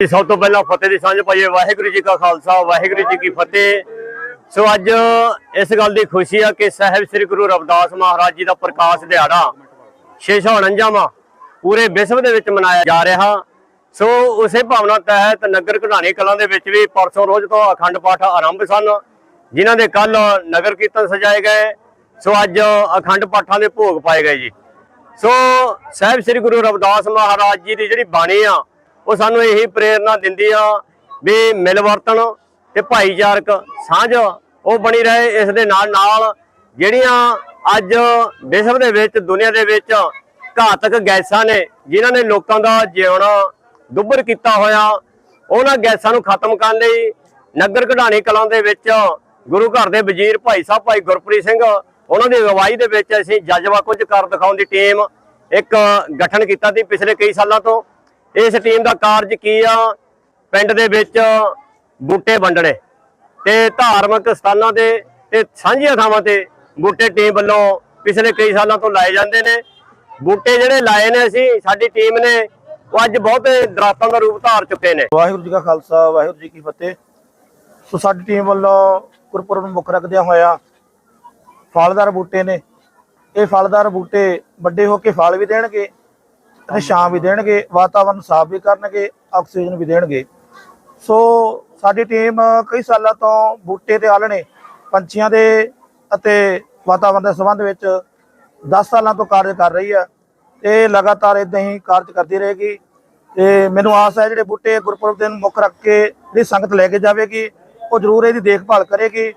ਤੇ ਸਭ ਤੋਂ ਪਹਿਲਾਂ ਫਤਿਹ ਦੀ ਸਾਂਝ ਪਾਈਏ। ਵਾਹਿਗੁਰੂ ਜੀ ਕਾ ਖਾਲਸਾ, ਵਾਹਿਗੁਰੂ ਜੀ ਕੀ ਫਤਿਹ। ਸੋ ਅੱਜ ਇਸ ਗੱਲ ਦੀ ਖੁਸ਼ੀ ਆ ਕਿ ਸਾਹਿਬ ਸ੍ਰੀ ਗੁਰੂ ਰਵਿਦਾਸ ਮਹਾਰਾਜ ਜੀ ਦਾ ਪ੍ਰਕਾਸ਼ ਦਿਹਾੜਾ 649ਵਾਂ ਪੂਰੇ ਵਿਸ਼ਵ ਦੇ ਵਿੱਚ ਮਨਾਇਆ ਜਾ ਰਿਹਾ। ਸੋ ਉਸੇ ਭਾਵਨਾ ਤਹਿਤ ਨਗਰ ਘਢਾਣੀ ਕਲਾਂ ਦੇ ਵਿੱਚ ਵੀ ਪਰਸੋਂ ਰੋਜ਼ ਤੋਂ ਅਖੰਡ ਪਾਠ ਆਰੰਭ ਸਨ, ਜਿਨ੍ਹਾਂ ਦੇ ਕੱਲ ਨਗਰ ਕੀਰਤਨ ਸਜਾਏ ਗਏ। ਸੋ ਅੱਜ ਅਖੰਡ ਪਾਠਾਂ ਦੇ ਭੋਗ ਪਾਏ ਗਏ ਜੀ। ਸੋ ਸਾਹਿਬ ਸ੍ਰੀ ਗੁਰੂ ਰਵਿਦਾਸ ਮਹਾਰਾਜ ਜੀ ਦੀ ਜਿਹੜੀ ਬਾਣੀ ਆ ਉਹ ਸਾਨੂੰ ਇਹੀ ਪ੍ਰੇਰਣਾ ਦਿੰਦੀ ਆ ਵੀ ਮਿਲਵਰਤਨ ਤੇ ਭਾਈਚਾਰਕ ਸਾਂਝ ਉਹ ਬਣੀ ਰਹੇ, ਇਸ ਦੇ ਨਾਲ ਨਾਲ ਜਿਹੜੀਆਂ ਅੱਜ ਵਿਸ਼ਵ ਦੇ ਵਿੱਚ, ਦੁਨੀਆ ਦੇ ਵਿੱਚ ਘਾਤਕ ਗੈਸਾਂ ਨੇ, ਜਿਨ੍ਹਾਂ ਨੇ ਲੋਕਾਂ ਦਾ ਜਿਉਣਾ ਦੁੱਭਰ ਕੀਤਾ ਹੋਇਆ, ਉਹਨਾਂ ਗੈਸਾਂ ਨੂੰ ਖਤਮ ਕਰਨ ਲਈ ਨਗਰ ਕਢਾਣੀ ਕਲਾਂ ਦੇ ਵਿੱਚ ਗੁਰੂ ਘਰ ਦੇ ਵਜ਼ੀਰ ਭਾਈ ਸਾਹਿਬ, ਭਾਈ ਗੁਰਪ੍ਰੀਤ ਸਿੰਘ, ਉਹਨਾਂ ਦੀ ਅਗਵਾਈ ਦੇ ਵਿੱਚ ਅਸੀਂ ਜਜ਼ਬਾ ਕੁਝ ਕਰ ਦਿਖਾਉਣ ਦੀ ਟੀਮ ਇੱਕ ਗਠਨ ਕੀਤਾ ਸੀ ਪਿਛਲੇ ਕਈ ਸਾਲਾਂ ਤੋਂ। ਇਸ ਟੀਮ ਦਾ ਕਾਰਜ ਕੀ ਆ? ਪਿੰਡ ਦੇ ਵਿੱਚ ਬੂਟੇ ਵੰਡਣੇ ਤੇ ਧਾਰਮਿਕ ਸਥਾਨਾਂ ਤੇ ਤੇ ਸਾਂਝੀਆਂ ਥਾਵਾਂ ਤੇ ਬੂਟੇ ਟੀਮ ਵੱਲੋਂ ਪਿਛਲੇ ਕਈ ਸਾਲਾਂ ਤੋਂ ਲਾਏ ਜਾਂਦੇ ਨੇ। ਬੂਟੇ ਜਿਹੜੇ ਲਾਏ ਨੇ ਅਸੀਂ, ਸਾਡੀ ਟੀਮ ਨੇ ਉਹ ਅੱਜ ਬਹੁਤੇ ਦਰਖਤਾਂ ਦਾ ਰੂਪ ਧਾਰ ਚੁੱਕੇ ਨੇ। ਵਾਹਿਗੁਰੂ ਜੀ ਕਾ ਖਾਲਸਾ, ਵਾਹਿਗੁਰੂ ਜੀ ਕੀ ਫਤਿਹ। ਸੋ ਸਾਡੀ ਟੀਮ ਵੱਲੋਂ ਗੁਰਪੁਰਬ ਨੂੰ ਮੁੱਖ ਰੱਖਦਿਆਂ ਹੋਇਆ ਫਲਦਾਰ ਬੂਟੇ ਨੇ। ਇਹ ਫਲਦਾਰ ਬੂਟੇ ਵੱਡੇ ਹੋ ਕੇ ਫਲ ਵੀ ਦੇਣਗੇ ਛਾਂ ਵੀ ਦੇਣਗੇ, ਵਾਤਾਵਰਨ ਸਾਫ਼ ਵੀ ਕਰਨਗੇ, ਆਕਸੀਜਨ ਵੀ ਦੇਣਗੇ। ਸੋ ਸਾਡੀ ਟੀਮ ਕਈ ਸਾਲਾਂ ਤੋਂ ਬੂਟੇ ਤੇ ਆਲਣੇ ਪੰਛੀਆਂ ਦੇ ਅਤੇ ਵਾਤਾਵਰਨ ਦੇ ਸੰਬੰਧ ਵਿੱਚ 10 ਸਾਲਾਂ ਤੋਂ ਕਾਰਜ ਕਰ ਰਹੀ ਹੈ ਤੇ ਲਗਾਤਾਰ ਇਦਾਂ ਹੀ ਕਾਰਜ ਕਰਦੀ ਰਹੇਗੀ। ਤੇ ਮੈਨੂੰ ਆਸ ਹੈ ਜਿਹੜੇ ਬੂਟੇ ਗੁਰਪੁਰਬ ਦਿਨ ਮੁੱਖ ਰੱਖ ਕੇ ਜਿਹੜੀ ਸੰਗਤ ਲੈ ਕੇ ਜਾਵੇਗੀ, ਉਹ ਜ਼ਰੂਰ ਇਹਦੀ ਦੇਖਭਾਲ ਕਰੇਗੀ।